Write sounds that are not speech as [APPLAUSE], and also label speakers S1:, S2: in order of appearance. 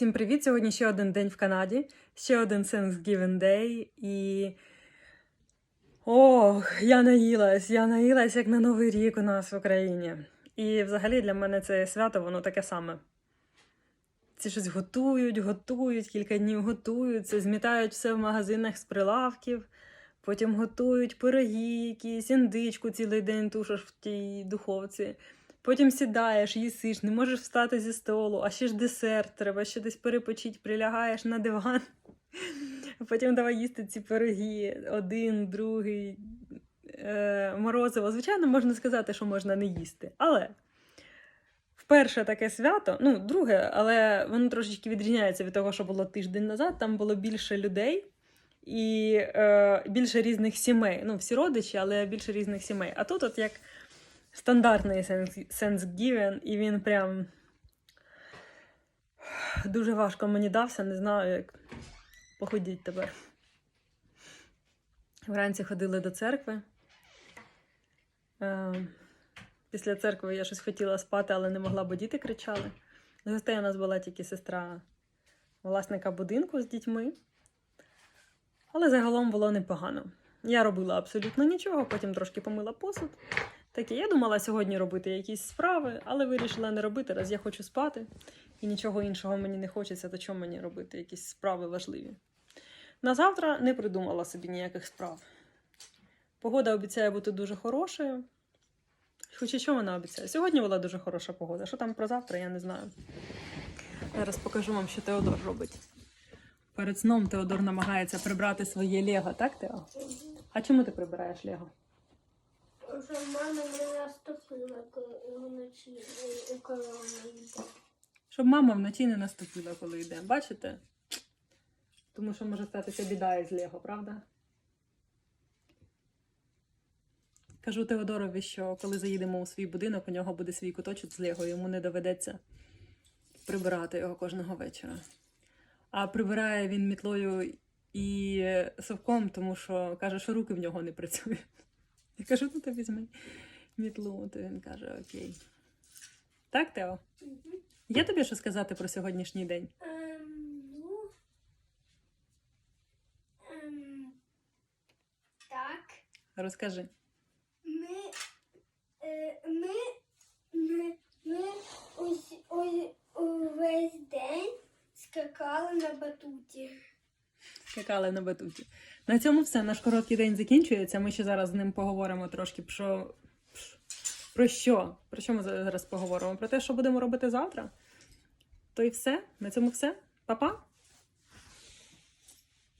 S1: Всім привіт! Сьогодні ще один день в Канаді, ще один Thanksgiving Day. І. Ох, я наїлась, я наїлась як на Новий рік у нас в Україні. І взагалі для мене це свято, воно таке саме. Ці щось готують, готують, кілька днів готуються, змітають все в магазинах з прилавків, потім готують пироги, якісь індичку цілий день тушиш в тій духовці. Потім сідаєш, їсиш, не можеш встати зі столу, а ще ж десерт, треба ще десь перепочити, прилягаєш на диван. [LAUGHS] Потім давай їсти ці пироги, один, другий, е, морозиво. Звичайно, можна сказати, що можна не їсти. Але вперше таке свято, ну, друге, але воно трошечки відрізняється від того, що було тиждень назад. Там було більше людей і е, більше різних сімей. Ну, всі родичі, але більше різних сімей. А тут, от як стандартний Thanksgiving, і він прям дуже важко мені дався, не знаю, як похудіть тепер. Вранці ходили до церкви. Е, Після церкви я щось хотіла спати, але не могла, бо діти кричали. З гостей у нас була тільки сестра власника будинку з дітьми. Але загалом було непогано. Я робила абсолютно нічого, потім трошки помила посуд. Таке, я думала сьогодні робити якісь справи, але вирішила не робити, раз я хочу спати і нічого іншого мені не хочеться, то чому мені робити якісь справи важливі. На завтра не придумала собі ніяких справ. Погода обіцяє бути дуже хорошою. Хоча що вона обіцяє? Сьогодні була дуже хороша погода. Що там про завтра, я не знаю. Зараз покажу вам, що Теодор робить. Перед сном Теодор намагається прибрати своє Лего, так, Тео? А чому ти прибираєш Лего?
S2: Що мама мене наступила вночі, е, коли вона йде.
S1: Щоб мама вночі не наступила, коли йде. Бачите? Тому що може статися біда із Лего, правда? Кажу Теодорові, що коли заїдемо у свій будинок, у нього буде свій куточок з Лего, йому не доведеться прибирати його кожного вечора. А прибирає він мітлою і совком, тому що каже, що руки в нього не працюють. Я кажу, ну то візьми мітлу, то він каже, окей. Так, Тео? Є тобі що сказати про сьогоднішній день?
S2: Ем, ну, ем, так,
S1: Розкажи.
S2: ми, е, ми, ми, ми ось, ось, увесь день скакали на батуті.
S1: Скакали на батуті. На цьому все. Наш короткий день закінчується. Ми ще зараз з ним поговоримо трошки про, про що? Про що ми зараз поговоримо? Про те, що будемо робити завтра? То і все. На цьому все. Па-па!